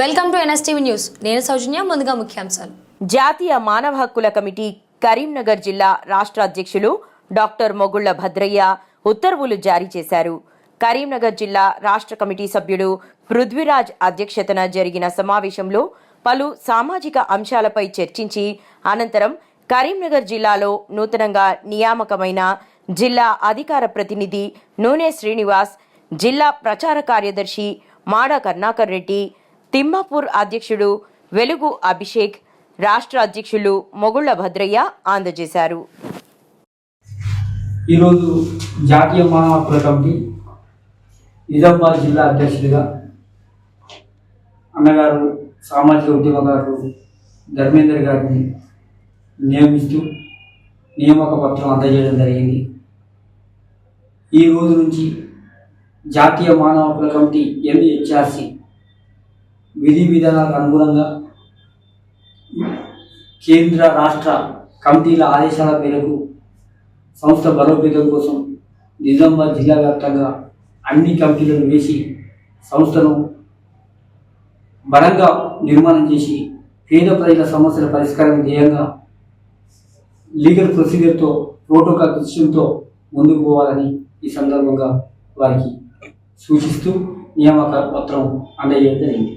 Welcome to NSTV news. నేను సౌజన్య ముందుగా ముఖ్యాంశాలు. జాతీయ మానవ హక్కుల కమిటీ కరీంనగర్ జిల్లా రాష్ట్ర అధ్యక్షులు డాక్టర్ మొగుళ్ళ భద్రయ్య ఉత్తర్వులు జారీ చేశారు. కరీంనగర్ జిల్లా రాష్ట్ర కమిటీ సభ్యుడు పృథ్వీరాజ్ అధ్యక్షతన జరిగిన సమావేశంలో పలు సామాజిక అంశాలపై చర్చించి అనంతరం కరీంనగర్ జిల్లాలో నూతనంగా నియామకమైన జిల్లా అధికార ప్రతినిధి నూనె శ్రీనివాస్ జిల్లా ప్రచార కార్యదర్శి మాడ కర్ణాకర్ రెడ్డి తిమ్మాపూర్ అధ్యక్షుడు వెలుగు అభిషేక్ రాష్ట్ర అధ్యక్షులు మొగుళ్ళ భద్రయ్య అందజేశారు. ఈరోజు జాతీయ మానవ హక్కుల కమిటీ నిజామాబాద్ జిల్లా అధ్యక్షుడిగా అన్నగారు సామాజిక ఉద్యమగారు ధర్మేందర్ గారిని నియమిస్తూ నియామక పత్రం అందజేయడం జరిగింది. ఈ రోజు నుంచి జాతీయ మానవ హక్కుల కమిటీ ఎన్హెచ్ఆర్సి విధి విధానాలకు అనుగుణంగా కేంద్ర రాష్ట్ర కమిటీల ఆదేశాల మేరకు సంస్థ బలోపేతం కోసం నిజామాబాద్ జిల్లా వ్యాప్తంగా అన్ని కమిటీలను వేసి సంస్థను బలంగా నిర్మాణం చేసి పేద ప్రజల సమస్యల పరిష్కారం ధ్యేయంగా లీగల్ ప్రొసీజర్తో ప్రోటోకాల్ దృశ్యంతో ముందుకు పోవాలని ఈ సందర్భంగా వారికి సూచిస్తూ నియామక పత్రం అందజేయడం జరిగింది.